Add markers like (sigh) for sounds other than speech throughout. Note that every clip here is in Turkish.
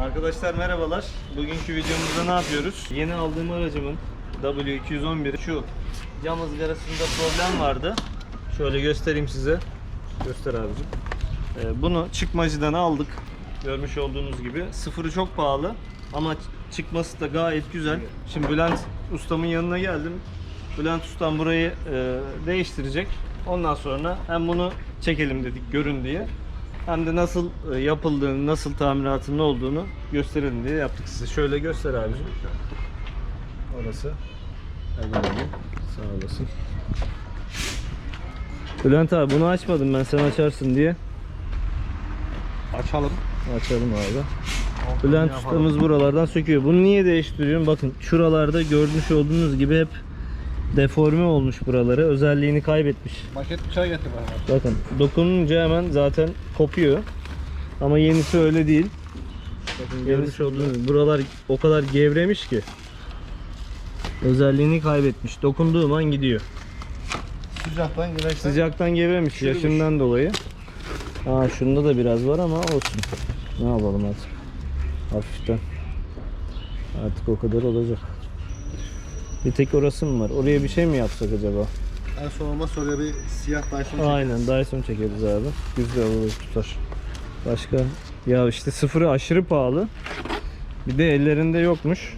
Arkadaşlar merhabalar. Bugünkü videomuzda ne yapıyoruz? Yeni aldığım aracımın W211 şu cam ızgarasında problem vardı. Şöyle göstereyim size. Göster abicim. Ee, bunu çıkmacıdan aldık. Görmüş olduğunuz gibi. Sıfırı çok pahalı ama çıkması da gayet güzel. Şimdi Bülent ustamın yanına geldim. Bülent ustam burayı e, değiştirecek. Ondan sonra hem bunu çekelim dedik görün diye. Hem de nasıl e, yapıldığını, nasıl tamiratının olduğunu gösterelim diye yaptık size. Şöyle göster abicim. Orası. Alayım. Sağ olasın. Bülent abi bunu açmadım ben sen açarsın diye. Açalım. Açalım abi. Bülent ustamız buralardan söküyor. Bunu niye değiştiriyorum? Bakın şuralarda görmüş olduğunuz gibi hep deforme olmuş buraları. Özelliğini kaybetmiş. Maket bıçağı getir bana. Bakın dokununca hemen zaten kopuyor. Ama yenisi öyle değil. Bakın görmüş olduğunuz gibi buralar o kadar gevremiş ki. Özelliğini kaybetmiş. Dokunduğum an gidiyor. Sıcaktan güneşten. Sıcaktan gevremiş Çürümüş. yaşından dolayı. Aa şunda da biraz var ama olsun. Ne yapalım artık. Hafiften. Artık o kadar olacak. Bir tek orası mı var? Oraya bir şey mi yapsak acaba? En son olmaz oraya bir siyah Dyson çek. Aynen Dyson çekeriz abi. Güzel olur tutar. Başka? Ya işte sıfırı aşırı pahalı. Bir de ellerinde yokmuş.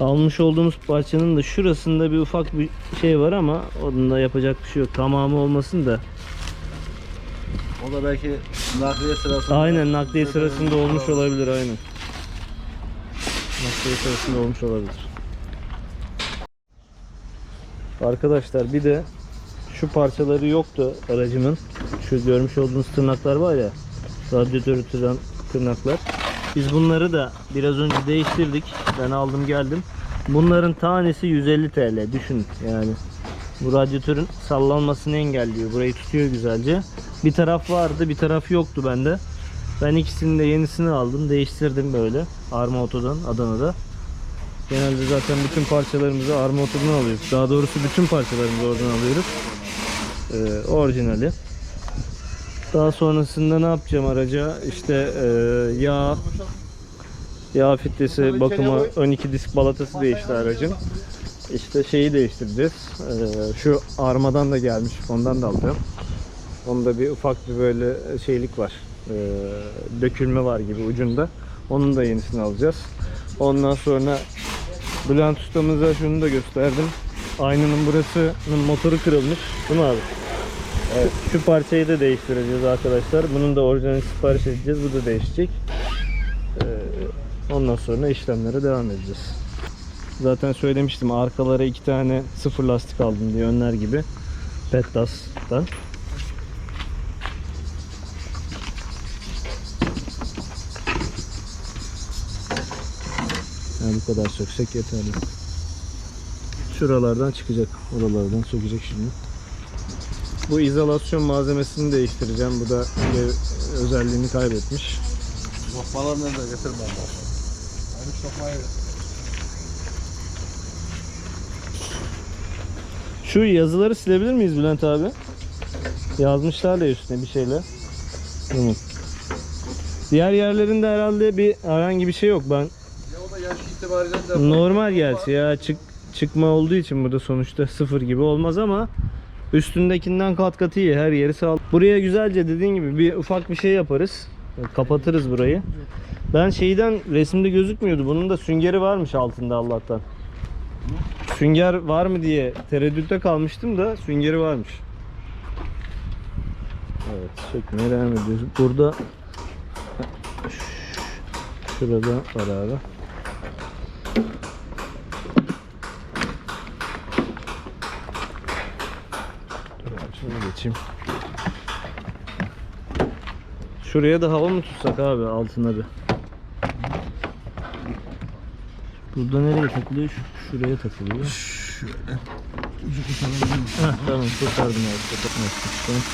Almış olduğumuz parçanın da şurasında bir ufak bir şey var ama onun da yapacak bir şey yok. Tamamı olmasın da. O da belki nakliye sırasında. Aynen nakliye sırasında olmuş olabilir aynen. Nakliye sırasında olmuş olabilir. Arkadaşlar bir de şu parçaları yoktu aracımın. Şu görmüş olduğunuz tırnaklar var ya. Radyatörü tırnan- tırnaklar. Biz bunları da biraz önce değiştirdik. Ben aldım geldim. Bunların tanesi 150 TL. Düşün yani. Bu radyatörün sallanmasını engelliyor. Burayı tutuyor güzelce. Bir taraf vardı, bir taraf yoktu bende. Ben ikisini de yenisini aldım, değiştirdim böyle. Arma Oto'dan, Adana'da. Genelde zaten bütün parçalarımızı Arma Oto'dan alıyoruz. Daha doğrusu bütün parçalarımızı oradan alıyoruz. Ee, orijinali. Daha sonrasında ne yapacağım araca? İşte e, yağ, yağ filtresi bakımı, ön iki disk balatası değişti aracın. İşte şeyi değiştireceğiz. Ee, şu armadan da gelmiş, ondan da alacağım. Onda bir ufak bir böyle şeylik var. Ee, dökülme var gibi ucunda. Onun da yenisini alacağız. Ondan sonra Bülent ustamıza şunu da gösterdim. Aynanın burasının motoru kırılmış. Değil mi abi? Evet. Şu parçayı da değiştireceğiz arkadaşlar. Bunun da orijinal sipariş edeceğiz. Bu da değişecek. Ee, ondan sonra işlemlere devam edeceğiz. Zaten söylemiştim arkalara iki tane sıfır lastik aldım diye önler gibi. Petlas'tan. Bu kadar söksek yeterli. Şuralardan çıkacak. Oralardan sökecek şimdi. Bu izolasyon malzemesini değiştireceğim. Bu da özelliğini kaybetmiş. Lokmalar nerede getir bana. Şu lokmayı Şu yazıları silebilir miyiz Bülent abi? Yazmışlar da üstüne bir şeyler. Tamam. Diğer yerlerinde herhalde bir herhangi bir şey yok. Ben yaş itibariyle de normal gerçi ya çık çıkma olduğu için burada sonuçta sıfır gibi olmaz ama üstündekinden kat kat iyi her yeri sağ. Buraya güzelce dediğin gibi bir ufak bir şey yaparız. Kapatırız burayı. Ben şeyden resimde gözükmüyordu. Bunun da süngeri varmış altında Allah'tan. Sünger var mı diye tereddütte kalmıştım da süngeri varmış. Evet, çekmeye devam ediyoruz. Burada şurada var abi. Şunu geçeyim. Şuraya da hava mı tutsak abi altına bir? Burada nereye takılıyor? Şu- Şuraya takılıyor. Şöyle. Heh, tamam kurtardım abi. Kapatmıştık.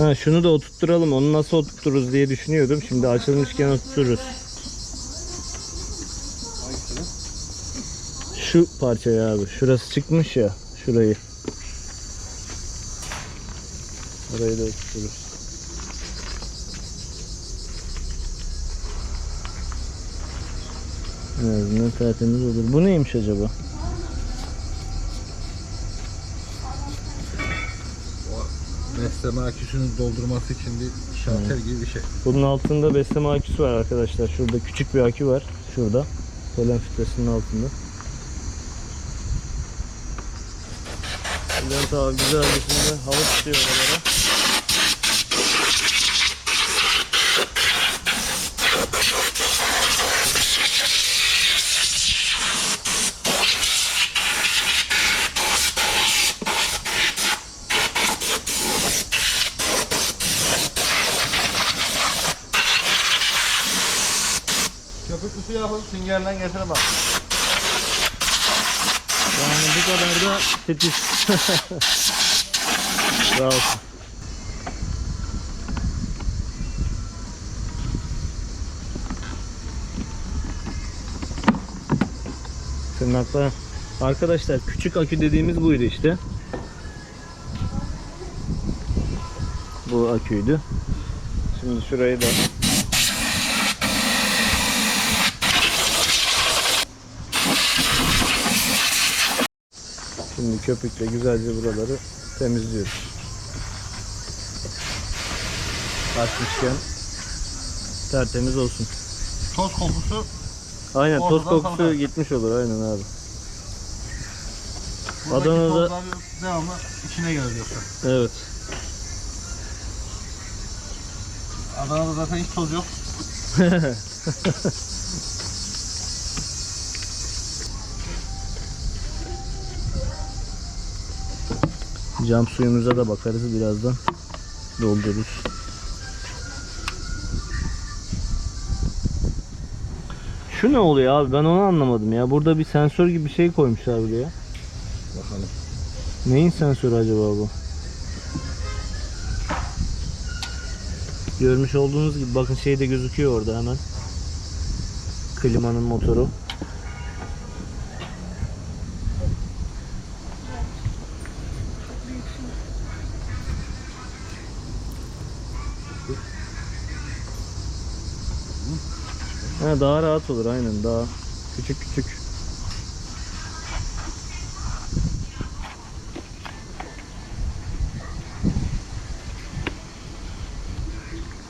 Ha, şunu da oturtturalım. Onu nasıl oturturuz diye düşünüyordum. Şimdi açılmışken oturturuz. Şu parçayı abi. Şurası çıkmış ya. Şurayı. Orayı da oturturuz. En azından tertemiz olur. Bu neymiş acaba? Besleme aküsünü doldurması için bir şalter gibi bir şey. Bunun altında besleme aküsü var arkadaşlar. Şurada küçük bir akü var. Şurada. Polen filtresinin altında. Bülent abi güzel bir şimdi hava tutuyor oralara. Su yapın süngerle getirin bak. Yani bu kadar da titiz. (laughs) Sağ olsun. Tırnaklar. Arkadaşlar küçük akü dediğimiz buydu işte. Bu aküydü. Şimdi şurayı da Şimdi köpükle güzelce buraları temizliyoruz. Açmışken tertemiz olsun. Toz kokusu Aynen toz Ortadan kokusu kalkar. gitmiş olur aynen abi. buradaki Adana'da- tozlar devamlı içine gelir yoksa. Evet. Adana'da zaten hiç toz yok. (laughs) Cam suyumuza da bakarız birazdan. Doldururuz. Şu ne oluyor abi ben onu anlamadım ya. Burada bir sensör gibi bir şey koymuşlar buraya. Bakalım. Neyin sensörü acaba bu? Görmüş olduğunuz gibi bakın şey de gözüküyor orada hemen. Klimanın motoru. Ha, daha rahat olur aynen daha küçük küçük.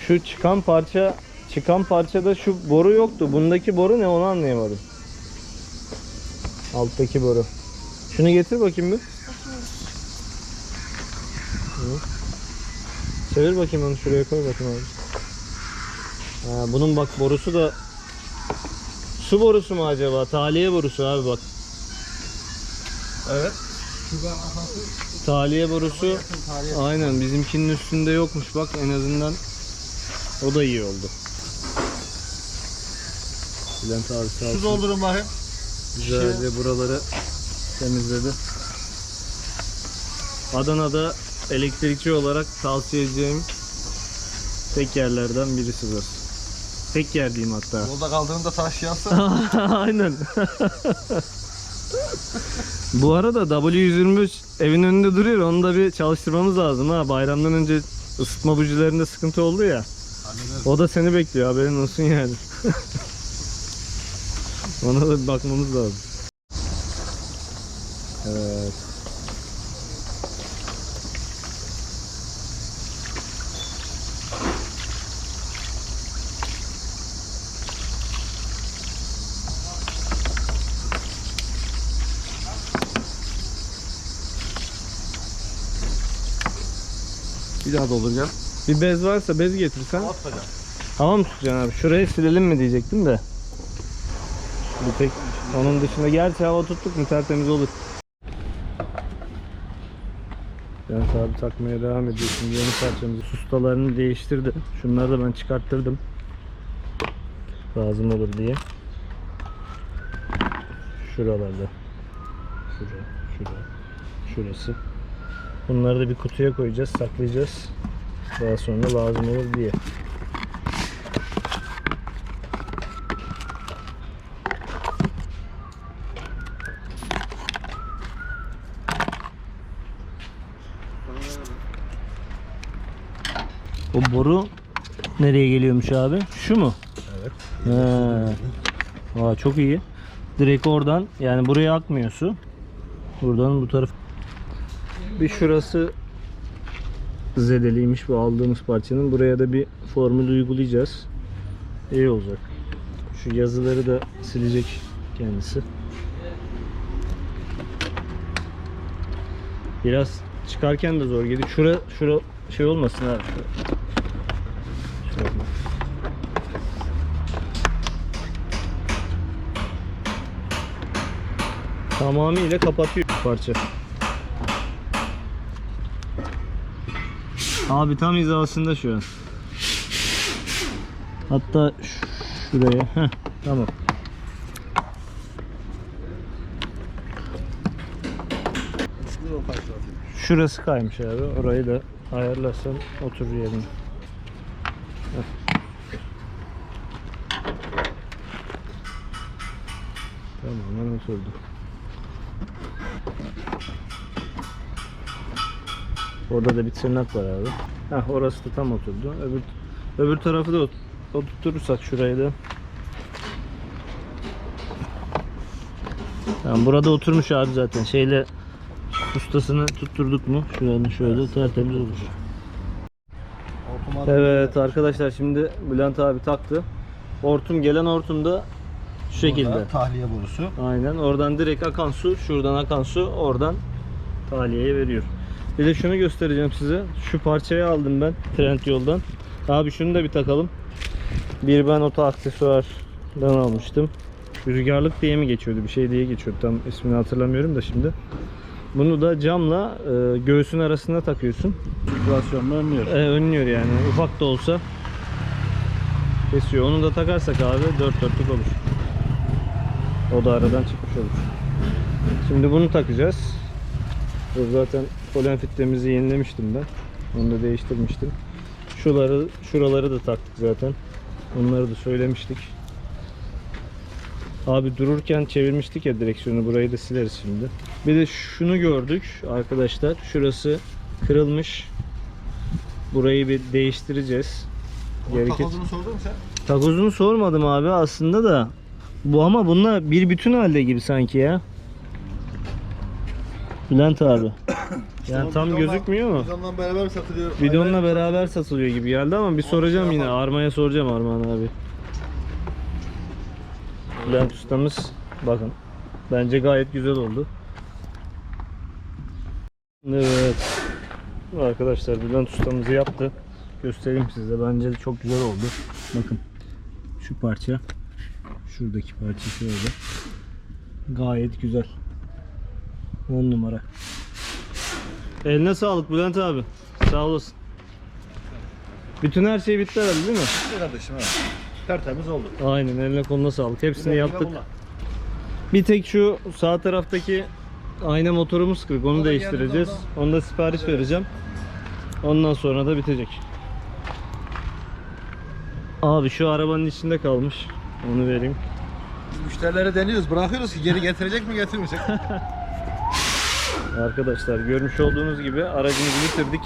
Şu çıkan parça çıkan parçada şu boru yoktu. Bundaki boru ne onu anlayamadım. Alttaki boru. Şunu getir bakayım bir. Çevir bakayım onu şuraya koy bakayım abi. Ha, bunun bak borusu da su borusu mu acaba? Tahliye borusu abi bak. Evet. Tahliye borusu aynen bizimkinin üstünde yokmuş bak en azından o da iyi oldu. Bülent abi sağ Su olsun. doldurun bakayım. Güzelce buraları temizledi. Adana'da elektrikçi olarak tavsiye edeceğim tek yerlerden birisi burası. Tek yer diyeyim hatta. Yolda kaldığında taş yansa (laughs) Aynen. Bu arada W123 evin önünde duruyor. Onu da bir çalıştırmamız lazım ha. Bayramdan önce ısıtma bujilerinde sıkıntı oldu ya. hallederiz. O da seni bekliyor haberin olsun yani. (laughs) Ona da bir bakmamız lazım. Evet. Bir daha dolduracağım. Bir bez varsa bez getirsen. Atacağım. Hava mı tutacaksın abi? Şurayı silelim mi diyecektim de. Bir tek onun dışında gerçi hava tuttuk mu tertemiz olur. Ben abi takmaya devam ediyor. Şimdi yeni parçamızı sustalarını değiştirdi. Şunları da ben çıkarttırdım. Lazım olur diye. Şuralarda. Şura, şura, şurası. Bunları da bir kutuya koyacağız, saklayacağız. Daha sonra lazım olur diye. O boru nereye geliyormuş abi? Şu mu? Evet. He. Aa çok iyi. Direkt oradan yani buraya akmıyor su. Buradan bu taraf. Bir şurası zedeliymiş bu aldığımız parçanın. Buraya da bir formül uygulayacağız. İyi olacak. Şu yazıları da silecek kendisi. Biraz çıkarken de zor geliyor. Şura şura şey olmasın ha. Tamamıyla kapatıyor parça. Abi tam hizasında şu an. Hatta şuraya. Heh, tamam. Şurası kaymış abi. Orayı da ayarlarsan oturur yerine. Heh. Tamamen oturdu. Orada da bir tırnak var abi. Heh, orası da tam oturdu. Öbür öbür tarafı da ot- oturturursak şurayı da. Tamam, burada oturmuş abi zaten. Şeyle ustasını tutturduk mu? Şuranın şöyle tertemiz olur. Evet arkadaşlar şimdi Bülent abi taktı. Hortum gelen hortumda şu şekilde. Burada Tahliye borusu. Aynen oradan direkt akan su, şuradan akan su oradan tahliyeye veriyor. Bir de şunu göstereceğim size. Şu parçayı aldım ben Trend yoldan. Abi şunu da bir takalım. Bir ben oto aksesuardan almıştım. Rüzgarlık diye mi geçiyordu? Bir şey diye geçiyordu. Tam ismini hatırlamıyorum da şimdi. Bunu da camla e, göğsün arasına takıyorsun. Sirkülasyonunu önlüyor. E, önlüyor yani. Ufak da olsa kesiyor. Onu da takarsak abi dört dörtlük olur. O da aradan çıkmış olur. Şimdi bunu takacağız. Zaten polen filtremizi yenilemiştim ben. Onu da değiştirmiştim. Şuraları, şuraları da taktık zaten. Onları da söylemiştik. Abi dururken çevirmiştik ya direksiyonu. Burayı da sileriz şimdi. Bir de şunu gördük arkadaşlar. Şurası kırılmış. Burayı bir değiştireceğiz. Gerekir. Takozunu sordun mu sen? Takozunu sormadım abi aslında da. Bu ama bununla bir bütün halde gibi sanki ya. Bülent abi. (coughs) Yani tam gözükmüyor mu? Bidonla beraber satılıyor. Bidonla beraber satılıyor gibi geldi ama bir soracağım şey yine. Arma'ya soracağım Armağan abi. Bülent ustamız bakın. Bence gayet güzel oldu. Evet. Arkadaşlar Bülent ustamızı yaptı. Göstereyim size. Bence de çok güzel oldu. Bakın. Şu parça. Şuradaki parça şöyle. Gayet güzel. 10 numara. Eline sağlık Bülent abi. Sağ olasın. Bütün her şey bitti herhalde değil mi? Kardeşim evet. Tertemiz oldu. Aynen eline koluna sağlık. Hepsini Güle güle yaptık. kullan. Bir tek şu sağ taraftaki ayna motorumuz kırık. Onu O da değiştireceğiz. yanında Onu da sipariş vereceğim. Ondan sonra da bitecek. Abi şu arabanın içinde kalmış. Onu vereyim. Müşterilere deniyoruz. Bırakıyoruz ki geri getirecek mi getirmeyecek mi? (laughs) Arkadaşlar görmüş olduğunuz gibi aracımızı bitirdik.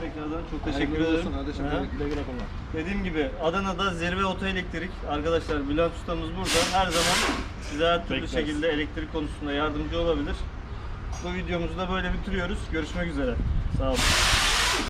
Tekrardan çok teşekkür ederim. Ha? Dediğim gibi Adana'da Zirve Oto Elektrik. Arkadaşlar Bülent ustamız burada. Her zaman size her türlü Bekleriz. şekilde elektrik konusunda yardımcı olabilir. Bu videomuzu da böyle bitiriyoruz. Görüşmek üzere. Sağ olun.